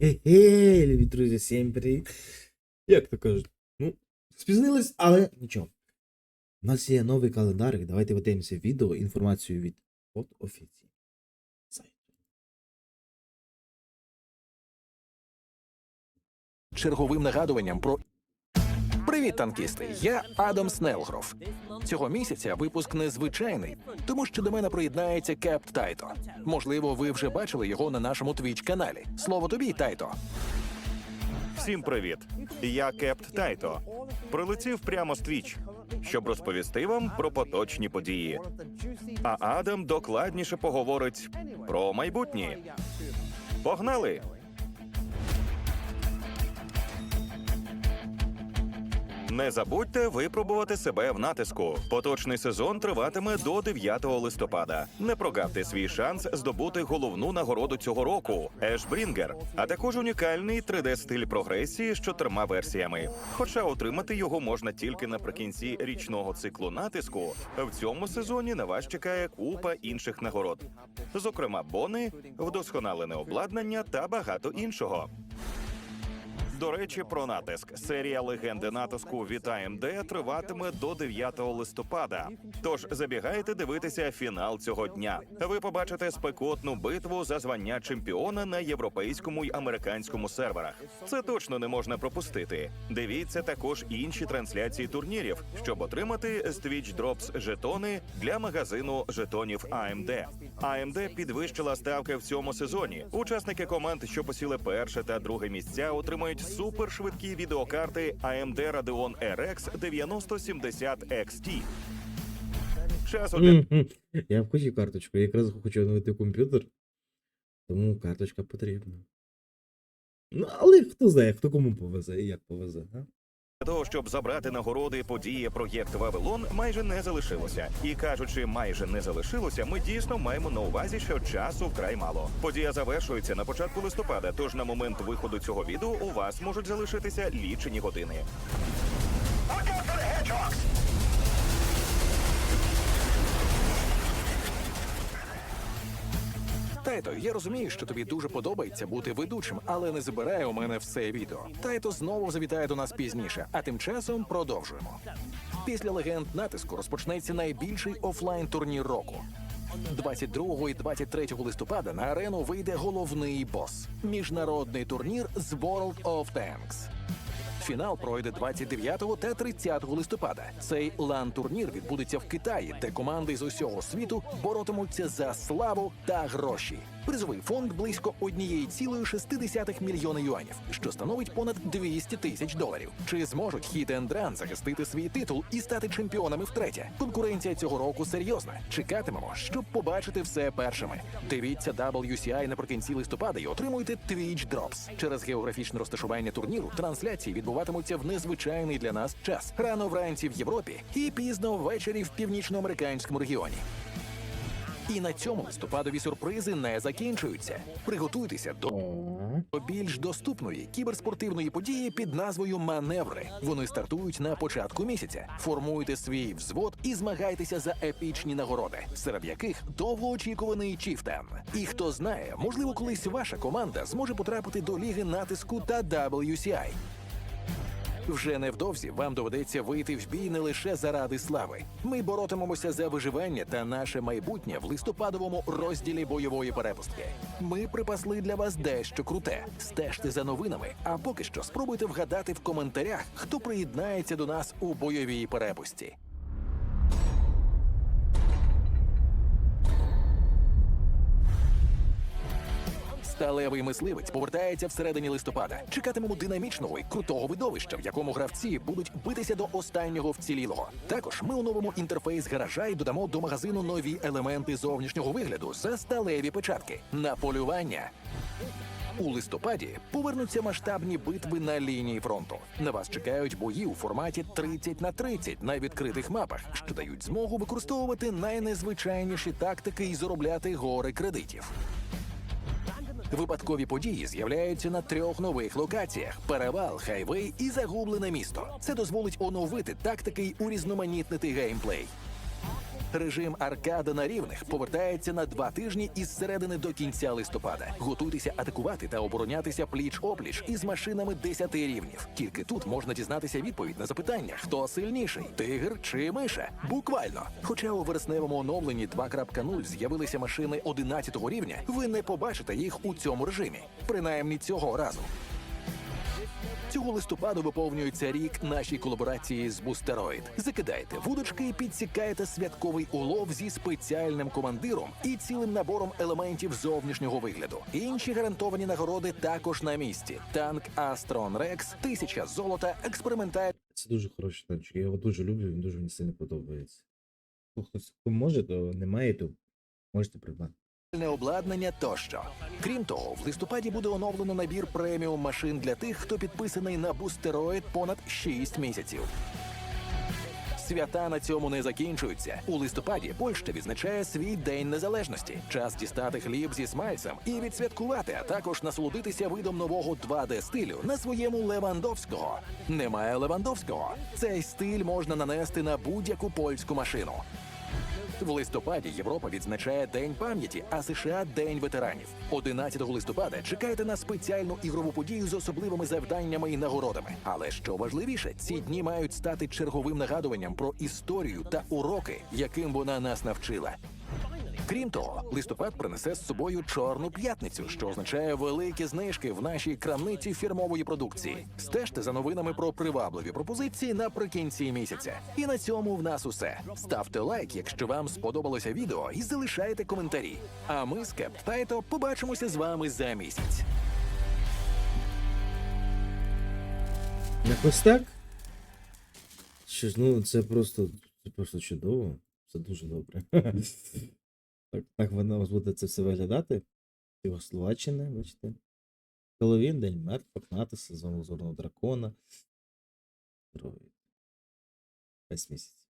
Хе-хе, любі друзі, всім привіт. Як то кажуть? Ну, спізнились, але нічого. У нас є новий календарик. Давайте подивимося відео, інформацію від. Сайту. черговим нагадуванням про. Привіт, танкісти! Я Адам Снелгров. Цього місяця випуск незвичайний, тому що до мене приєднається Кепт Тайто. Можливо, ви вже бачили його на нашому твіч каналі. Слово тобі, Тайто. Всім привіт! Я Кепт Тайто. Прилетів прямо з Twitch, щоб розповісти вам про поточні події. А Адам докладніше поговорить про майбутнє. Погнали! Не забудьте випробувати себе в натиску. Поточний сезон триватиме до 9 листопада. Не прогавте свій шанс здобути головну нагороду цього року Ешбрінгер, а також унікальний 3D-стиль прогресії з чотирма версіями. Хоча отримати його можна тільки наприкінці річного циклу натиску. В цьому сезоні на вас чекає купа інших нагород, зокрема бони, вдосконалене обладнання та багато іншого. До речі, про натиск. Серія легенди натиску від AMD триватиме до 9 листопада. Тож забігайте дивитися фінал цього дня. Ви побачите спекотну битву за звання чемпіона на європейському й американському серверах. Це точно не можна пропустити. Дивіться також інші трансляції турнірів, щоб отримати з Twitch Drops жетони для магазину жетонів AMD. AMD підвищила ставки в цьому сезоні. Учасники команд, що посіли перше та друге місця, отримають супершвидкі відеокарти AMD Radeon RX 9070 XT. Час один. Я хочу карточку, я якраз хочу оновити комп'ютер. Тому карточка потрібна. Ну, але хто знає, хто кому повезе і як повезе, а? Для того, щоб забрати нагороди події проєкт Вавилон, майже не залишилося. І кажучи, майже не залишилося, ми дійсно маємо на увазі, що часу вкрай мало. Подія завершується на початку листопада, тож на момент виходу цього відео у вас можуть залишитися лічені години. Тайто, я розумію, що тобі дуже подобається бути ведучим, але не забирай у мене все відео. Тайто знову завітає до нас пізніше, а тим часом продовжуємо. Після легенд натиску розпочнеться найбільший офлайн турнір року. 22 і 23 листопада на арену вийде головний бос міжнародний турнір з World of Tanks. Фінал пройде 29 та 30 листопада. Цей лан-турнір відбудеться в Китаї, де команди з усього світу боротимуться за славу та гроші. Призовий фонд близько 1,6 мільйона юанів, що становить понад 200 тисяч доларів. Чи зможуть Хіт Ран захистити свій титул і стати чемпіонами втретє? Конкуренція цього року серйозна. Чекатимемо, щоб побачити все першими. Дивіться WCI наприкінці листопада і отримуйте Twitch Drops. Через географічне розташування турніру трансляції відбуватимуться в незвичайний для нас час. Рано вранці в Європі і пізно ввечері в північноамериканському регіоні. І на цьому листопадові сюрпризи не закінчуються. Приготуйтеся до більш доступної кіберспортивної події під назвою Маневри. Вони стартують на початку місяця. Формуйте свій взвод і змагайтеся за епічні нагороди, серед яких довгоочікуваний Чіфтен. І хто знає, можливо, колись ваша команда зможе потрапити до ліги натиску та WCI. Вже невдовзі вам доведеться вийти в бій не лише заради слави. Ми боротимемося за виживання та наше майбутнє в листопадовому розділі бойової перепустки. Ми припасли для вас дещо круте. Стежте за новинами, а поки що спробуйте вгадати в коментарях, хто приєднається до нас у бойовій перепусті. Сталевий мисливець повертається всередині листопада. Чекатимемо динамічного і крутого видовища, в якому гравці будуть битися до останнього вцілілого. Також ми оновимо інтерфейс гаража і додамо до магазину нові елементи зовнішнього вигляду за сталеві печатки на полювання. У листопаді повернуться масштабні битви на лінії фронту. На вас чекають бої у форматі 30 на 30 на відкритих мапах, що дають змогу використовувати найнезвичайніші тактики і заробляти гори кредитів. Випадкові події з'являються на трьох нових локаціях: перевал, хайвей і загублене місто. Це дозволить оновити тактики й урізноманітнити геймплей. Режим аркада на рівних повертається на два тижні із середини до кінця листопада. Готуйтеся атакувати та оборонятися пліч опліч із машинами 10 рівнів. Тільки тут можна дізнатися відповідь на запитання, хто сильніший тигр чи миша. Буквально. Хоча у вересневому оновленні 2.0 з'явилися машини 11 рівня, ви не побачите їх у цьому режимі, принаймні цього разу. Цього листопаду виповнюється рік нашій колаборації з Бустероїд. Закидайте вудочки і підсікаєте святковий улов зі спеціальним командиром і цілим набором елементів зовнішнього вигляду. Інші гарантовані нагороди також на місці: танк Астрон Рекс, тисяча золота, експериментальний Це дуже хороший танчик. Я його дуже люблю, він дуже мені сильно подобається. Ну, Хтось хто може, то немає, то можете придбати. Обладнання тощо. Крім того, в листопаді буде оновлено набір преміум машин для тих, хто підписаний на Бустероїд понад 6 місяців. Свята на цьому не закінчуються. У листопаді Польща відзначає свій день незалежності. Час дістати хліб зі смальцем і відсвяткувати, а також насолодитися видом нового 2D стилю на своєму Левандовського. Немає Левандовського. Цей стиль можна нанести на будь-яку польську машину. В листопаді Європа відзначає День пам'яті, а США День ветеранів. 11 листопада чекайте на спеціальну ігрову подію з особливими завданнями і нагородами. Але що важливіше, ці дні мають стати черговим нагадуванням про історію та уроки, яким вона нас навчила. Крім того, листопад принесе з собою чорну п'ятницю, що означає великі знижки в нашій крамниці фірмової продукції. Стежте за новинами про привабливі пропозиції наприкінці місяця. І на цьому в нас усе. Ставте лайк, якщо вам сподобалося відео, і залишайте коментарі. А ми з Кеп Тайто побачимося з вами за місяць. Якось так. Що ж, ну це просто, це просто чудово. Це дуже добре. так, так воно буде це все виглядати. Словаччини, бачите. Хеллоуін, День мертвих, НАТО, сезон лазурного дракона. Весь місяць.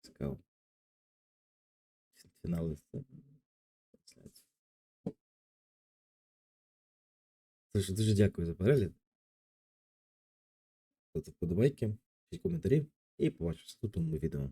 Цікаво. Фінали. це. Дуже дякую за перегляд. Ставте вподобайки, пишіть коментарі і побачимося в наступному відео.